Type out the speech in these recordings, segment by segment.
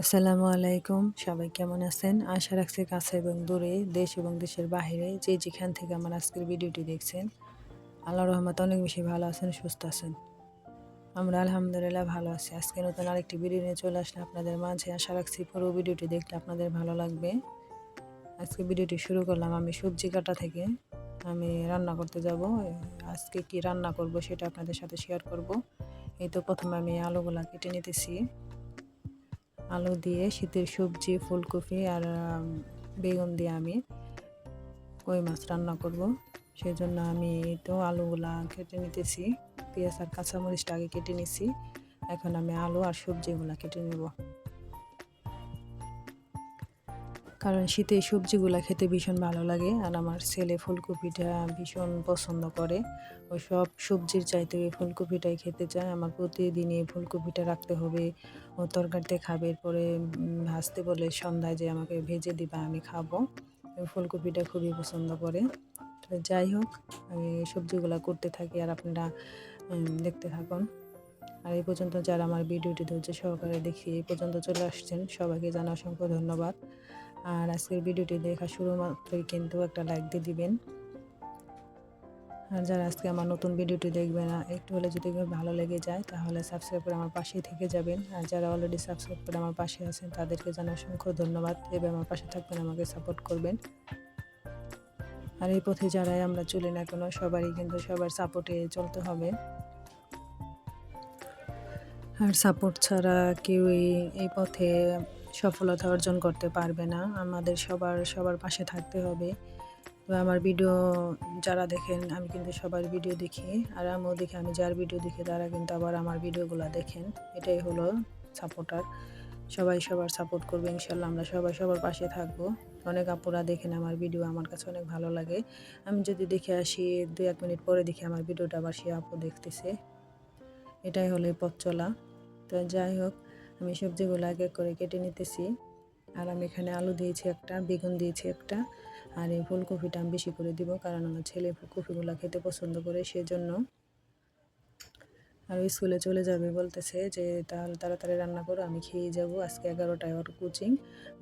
আসসালামু আলাইকুম। সবাই কেমন আছেন? আশা রাখছি কাছে এবং দূরে, দেশ এবং দেশের বাইরে যে যেখান থেকে আমার আজকের ভিডিওটি দেখছেন আল্লাহ রহমত অনেক বেশি ভালো আছেন, সুস্থ আছেন। আমরা আলহামদুলিল্লাহ ভালো আছি। আজকে নতুন আরেকটি ভিডিও নিয়ে চলে আসলে আপনাদের মাঝে। আশা রাখছি পুরো ভিডিওটি দেখলে আপনাদের ভালো লাগবে। আজকে ভিডিওটি শুরু করলাম আমি সবজি কাটা থেকে। আমি রান্না করতে যাব। আজকে কি রান্না করব সেটা আপনাদের সাথে শেয়ার করব। এই তো প্রথমে আমি আলুগুলা কেটে নিতেছি। আলু দিয়ে শীতের সবজি, ফুলকপি আর বেগুন দিয়ে আমি কই মাছ রান্না করব। সেই জন্য আমি তো আলুগুলা কেটে নিতেছি। পেঁয়াজ আর কাঁচামরিচটা আগে কেটে নিছি। এখন আমি আলু আর সবজিগুলা কেটে নেব। কারণ শীতে সবজিগুলো খেতে ভীষণ ভালো লাগে আর আমার ছেলে ফুলকপিটা ভীষণ পছন্দ করে। ওই সব সবজির চাইতে ফুলকপিটাই খেতে চায়। আমার প্রতিদিনই ফুলকপিটা রাখতে হবে। ও তরকারিতে খাবে, এরপরে ভাজতে বলে সন্ধ্যায় যে আমাকে ভেজে দিবা, আমি খাব। ফুলকপিটা খুবই পছন্দ করে। তো যাই হোক, আমি সবজিগুলো করতে থাকি আর আপনারা দেখতে থাকুন। আর এই পর্যন্ত যারা আমার ভিডিওটি ধৈর্য সহকারে দেখি এই পর্যন্ত চলে আসছেন, সবাইকে জানা অসংখ্য ধন্যবাদ। আর আজকের ভিডিওটি দেখা শুরু মাত্রই কিন্তু একটা লাইক দিয়ে দিবেন। আর যারা আজকে আমার নতুন ভিডিওটি দেখবেন একটু হলে যদি ভালো লেগে যায়, তাহলে সাবস্ক্রাইব করে আমার পাশেই থেকে যাবেন। আর যারা অলরেডি সাবস্ক্রাইব করে আমার পাশে আছেন, তাদেরকে জানা অসংখ্য ধন্যবাদ। এবার আমার পাশে থাকবেন, আমাকে সাপোর্ট করবেন। আর এই পথে যারাই আমরা চলি না কেন, সবারই কিন্তু সবার সাপোর্টে চলতে হবে। আর সাপোর্ট ছাড়া কেউই এই পথে সফলতা অর্জন করতে পারবে না। আমাদের সবার সবার পাশে থাকতে হবে। আমার ভিডিও যারা দেখেন, আমি কিন্তু সবার ভিডিও দেখি। আর আমিও দেখি, আমি যার ভিডিও দেখি, তারা কিন্তু আবার আমার ভিডিওগুলো দেখেন। এটাই হলো সাপোর্টার সবাই সবার সাপোর্ট করবে, ইনশাল্লাহ আমরা সবাই সবার পাশে থাকব। অনেক আপুরা দেখেন আমার ভিডিও আমার কাছে অনেক ভালো লাগে। আমি যদি দেখে আসি দু এক মিনিট পরে দেখি আমার ভিডিওটা আবার সে আপু দেখতেছে। এটাই হলো পথ চলা। তো যাই হোক আমি সবজিগুলো আগে করে কেটে নিতেছি। আর আমি এখানে আলু দিয়েছি একটা, বেগুন দিয়েছি একটা, আর এই ফুলকপিটা আমি বেশি করে দিব কারণ আমার ছেলে ফুলকপিগুলো খেতে পছন্দ করে সেজন্য। আর স্কুলে চলে যাবে বলতেছে যে, তাহলে তাড়াতাড়ি রান্না করো, আমি খেয়ে যাব। আজকে এগারোটায় ওর কোচিং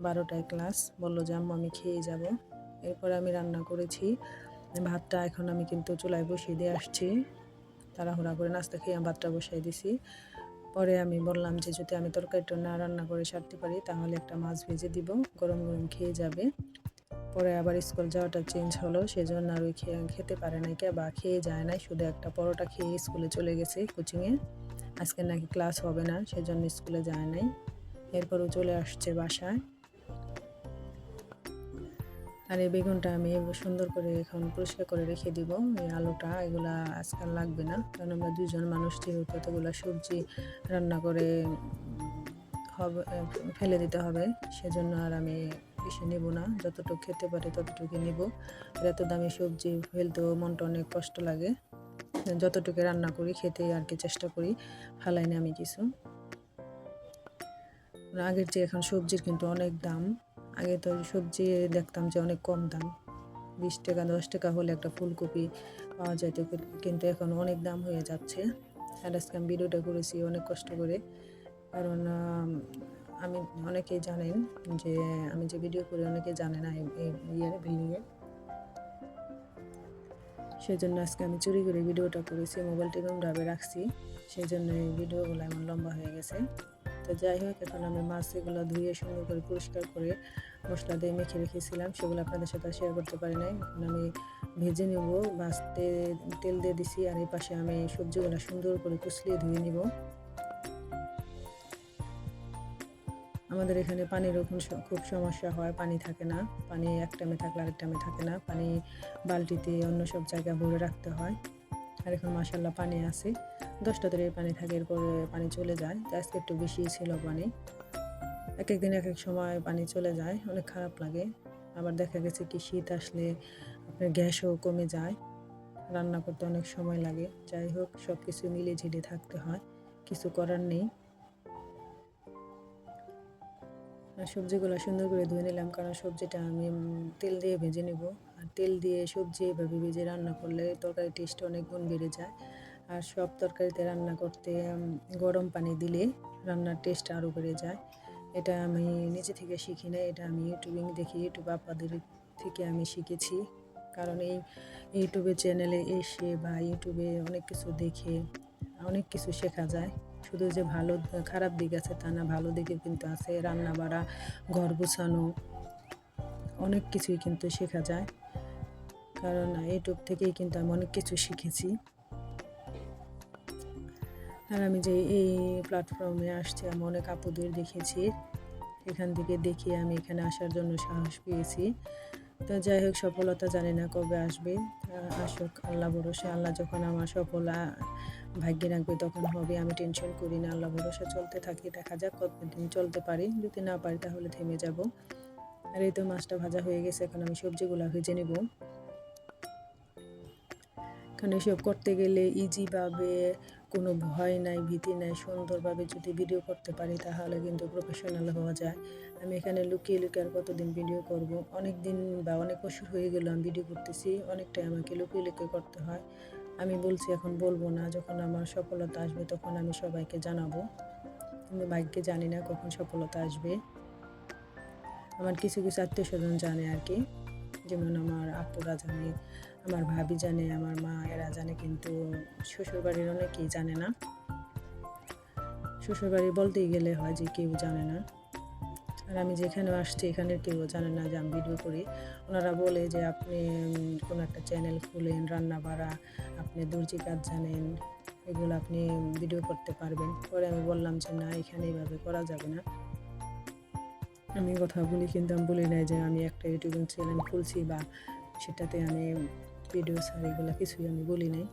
বারোটায় ক্লাস বলল যে, আম্মু, আমি খেয়ে যাব। এরপরে আমি রান্না করেছি। ভাতটা এখন আমি কিন্তু চুলায় বসিয়ে দিয়ে আসছি। তাড়াহুড়া করে নাস্তা খেয়ে আমি ভাতটা বসাই দিছি। পরে আমি বললাম যে, যদি আমি তরকারিটা না রান্না করে সারতে পারি, তাহলে একটা মাছ ভেজে দিব, গরম গরম খেয়ে যাবে। পরে আবার স্কুল যাওয়াটা চেঞ্জ হলো, সেজন্য আর ওই খেতে পারে নাই কে বা খেয়ে যায় নাই। শুধু একটা পরোটা খেয়ে স্কুলে চলে গেছে কোচিংয়ে। আজকে নাকি ক্লাস হবে না, সেজন্য স্কুলে যায় নাই। এরপরও চলে আসছে বাসায়। আর এই বেগুনটা আমি সুন্দর করে এখন পরিষ্কার করে রেখে দিব। এই আলুটা, এগুলা আজকাল লাগবে না। কারণ আমরা দুজন মানুষ, যেহেতু এতগুলো সবজি রান্না করে হবে, ফেলে দিতে হবে, সেজন্য আর আমি বেশি নেব না। যতটুকু খেতে পারে ততটুকু নেব। এত দামি সবজি ফেলতেও মনটা অনেক কষ্ট লাগে। যতটুকু রান্না করি খেতে আর কি চেষ্টা করি, ফালাই না আমি কিছু। আগের যে এখন সবজির কিন্তু অনেক দাম। আগে তো সবজি দেখতাম যে অনেক কম দাম। বিশ টাকা, দশ টাকা হলে একটা ফুলকপি পাওয়া যায় তো কিন্তু এখন অনেক দাম হয়ে যাচ্ছে। আর আজকে আমি ভিডিওটা করেছি অনেক কষ্ট করে। কারণ, আমি অনেকেই জানেন যে, আমি যে ভিডিও করি অনেকে জানে না ইয়ের বিল্ডিংয়ে। সেই জন্য আজকে আমি চুরি করে ভিডিওটা করেছি, মোবাইলটা এরকম ডাবে রাখছি। সেই জন্য ভিডিওগুলো এমন লম্বা হয়ে গেছে। তো যাই হোক এখন আমি মাছ এগুলো ধুয়ে সুন্দর করে পরিষ্কার করে মশলা দিয়ে মেখে রেখেছিলাম। সেগুলো আপনাদের সাথে শেয়ার করতে পারি নাই। এখন আমি ভেজে নেব ভাজতে তেল দিয়ে দিছি আর এই পাশে আমি সবজিগুলো সুন্দর করে কুচলিয়ে ধুয়ে নিব। আমাদের এখানে পানির এখন খুব সমস্যা হয়, পানি থাকে না। পানি এক টাইমে থাকলে আরেক টাইমে থাকে না। পানি বালতিতে অন্য সব জায়গায় ভরে রাখতে হয়। আর এখন মাসাল্লাহ পানি আছে। দশটা ধরে পানি থাকে, এরপরে পানি চলে যায়। আজকে একটু বেশি ছিল পানি। এক এক দিন এক এক সময় পানি চলে যায়, অনেক খারাপ লাগে। আবার দেখা গেছে কি, শীত আসলে আপনার গ্যাসও কমে যায়। রান্না করতে অনেক সময় লাগে। যাই হোক সব কিছু মিলে ঝিলে থাকতে হয়। কিছু করার নেই। সবজিগুলো সুন্দর করে ধুয়ে নিলাম, কারণ সবজিটা আমি তেল দিয়ে ভেজে নেব। আর তেল দিয়ে সবজি এভাবে ভেজে রান্না করলে তরকারি টেস্ট অনেক গুণ বেড়ে যায়। আর সব তরকারিতে রান্না করতে গরম পানি দিলে রান্নার টেস্ট আরও বেড়ে যায়। এটা আমি নিজে থেকে শিখি না এটা আমি ইউটিউবিং দেখি, ইউটিউব আপাদের থেকে আমি শিখেছি। কারণ এই ইউটিউবে চ্যানেলে এসে বা ইউটিউবে অনেক কিছু দেখে অনেক কিছু শেখা যায়। শুধু যে ভালো, খারাপ দিক আছে তা না, ভালো দিকে কিন্তু আছে। রান্না বাড়া ঘর গোছানো, অনেক কিছুই কিন্তু শেখা যায়। কারণ ইউটিউব থেকেই কিন্তু আমি অনেক কিছু শিখেছি। আর আমি যে এই প্ল্যাটফর্মে আসছি, আমি অনেক আপুদের দেখেছি। এখান থেকে দেখি আমি এখানে আসার জন্য সাহস পেয়েছি। তো যাই হোক, সফলতা জানি না কবে আসবে। আসুক, আল্লাহ ভরসা। আল্লাহ যখন আমার সফল ভাগ্যে রাখবে তখন হবে। আমি টেনশন করি না, আল্লাহ ভরসা। চলতে থাকি, দেখা যাক কতদিন চলতে পারি। যদি না পারি তাহলে থেমে যাব। আর এই তো মাছটা ভাজা হয়ে গেছে, এখন আমি সবজিগুলো ভেজে নেব। কারণ এসব করতে গেলে ইজিভাবে কোনো ভয় নাই, ভীতি নাই, সুন্দরভাবে যদি ভিডিও করতে পারি তাহলে কিন্তু প্রফেশনাল হওয়া যায়। আমি এখানে লুকিয়ে লুকিয়ে আর কতদিন ভিডিও করব? অনেক দিন বা অনেক বছর হয়ে গেল আমি ভিডিও করতেছি, অনেকটাই আমাকে লুকিয়ে লুকিয়ে করতে হয়। আমি বলছি এখন বলব না, যখন আমার সফলতা আসবে তখন আমি সবাইকে জানাব। কিন্তু ভাগ্যে জানি না কখন সফলতা আসবে। আমার কিছু কিছু আত্মীয় স্বজন জানে আর কি। যেমন আমার আপুরা জানে আমার ভাবি জানে, আমার মা এরা জানে, কিন্তু শ্বশুরবাড়ির অনেকেই জানে না। শ্বশুরবাড়ি বলতেই গেলে হয় যে কেউ জানে না। আর আমি যেখানে আসছি, এখানের কেউ জানে না যে আমি ভিডিও করি। ওনারা বলে যে আপনি কোনো একটা চ্যানেল খুলেন, রান্না বাড়া, আপনি দর্জি কাজ জানেন, এগুলো আপনি ভিডিও করতে পারবেন। পরে আমি বললাম যে না, এখানে এইভাবে করা যাবে না। আমি কথা বলি, কিন্তু আমি বলি নাই যে আমি একটা ইউটিউব চ্যানেল খুলছি বা সেটাতে আমি ভিডিও ছাড়ি এগুলো কিছুই আমি বলি নাই।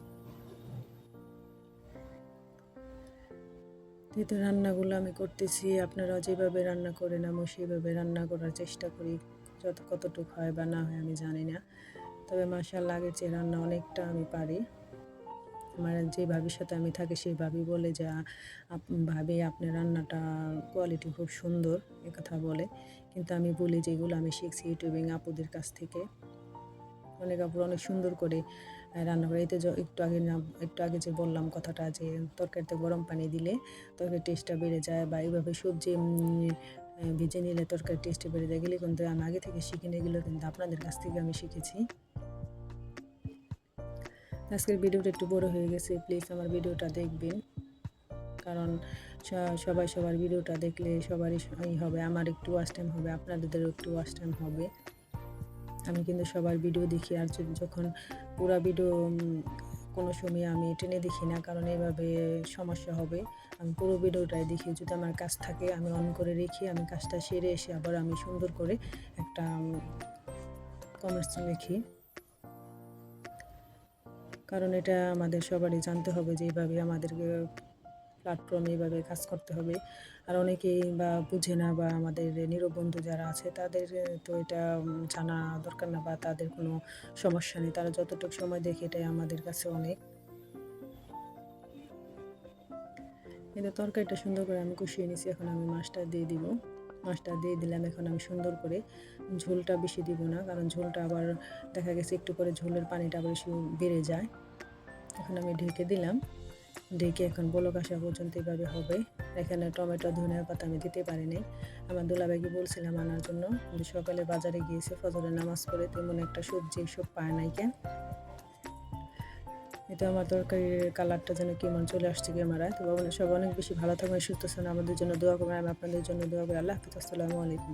এই তো রান্নাগুলো আমি করতেছি, আপনারা যেভাবে রান্না করেন আমি সেইভাবে রান্না করার চেষ্টা করি, যত কতটুকু হয় বা না হয় আমি জানি না। তবে মাসাল্লাহ আগের চেয়ে রান্না অনেকটা আমি পারি। আমার যে ভাবির সাথে আমি থাকি, সেই ভাবি বলে যে ভাবি, আপনার রান্নাটা কোয়ালিটি খুব সুন্দর কথা বলে। কিন্তু আমি বলি যেগুলো আমি শিখছি ইউটিউবিং আপুদের কাছ থেকে। অনেক আপুর অনেক সুন্দর করে আহ, রান্না করে। এতে য- একটু আগে না একটু আগে যে বললাম কথাটা যে তরকারিতে গরম পানি দিলে তরকারির টেস্টটা বেড়ে যায় বা এইভাবে সবজি ভেজে নিলে তরকারির টেস্টটা বেড়ে যায়। গেলে কিন্তু আমি আগে থেকে শিখে নিয়ে এগুলো কিন্তু আপনাদের কাছ থেকে আমি শিখেছি। আজকের ভিডিওটা একটু বড় হয়ে গেছে প্লিজ আমার ভিডিওটা দেখবেন। কারণ সবাই সবার ভিডিওটা দেখলে সবারই হবে আমার একটু ওয়াচ টাইম হবে আপনাদেরও একটু ওয়াচ টাইম হবে। আমি কিন্তু সবার ভিডিও দেখি আর যখন পুরো ভিডিও কোনো সময় আমি টেনে দেখি না, কারণ এইভাবে সমস্যা হবে, আমি পুরো ভিডিওটাই দেখি। যদি আমার কাজ থাকে, আমি অন করে রেখি আমি কাজটা সেরে এসে আবার আমি সুন্দর করে একটা কমেন্টস লিখি কারণ এটা আমাদের সবারই জানতে হবে যে এইভাবে আমাদেরকে প্ল্যাটফর্মে এইভাবে কাজ করতে হবে। আর অনেকেই বা বুঝে না বা আমাদের নিরবন্ধু যারা আছে, তাদের তো এটা জানা দরকার না বা তাদের কোনো সমস্যা নেই। তারা যতটুকু সময় দেখে এটাই আমাদের কাছে অনেক। কিন্তু তরকারিটা সুন্দর করে আমি কষিয়ে নিছি এখন আমি মাছটা দিয়ে দিব। মাছটা দিয়ে দিলাম, এখন আমি সুন্দর করে ঝোলটা বেশি দিব না, কারণ ঝোলটা আবার দেখা গেছে একটু করে ঝোলের পানিটা আবার বেশি বেড়ে যায়। এখন আমি ঢেকে দিলাম। ঢেকে এখন বলক আসা পর্যন্ত এভাবে হবে। এখানে টমেটো, ধনিয়া পাতা আমি দিতে পারিনি। আমার দুলাভাইকে বলছিলাম আনার জন্য। সকালে বাজারে গিয়েছে, ফজরের নামাজ পড়ে তেমন একটা সবজি সব পায় নাই কেন? এটা আমার তরকারির কালারটা যেন কেমন চলে আসছে ক্যামেরায়। তো সব অনেক বেশি ভালো থাকবেন, সুস্থ আমাদের জন্য দোয়া করবেন, আমি আপনাদের জন্য দোয়া করি। আল্লাহ হাফিজ, আসসালামু আলাইকুম।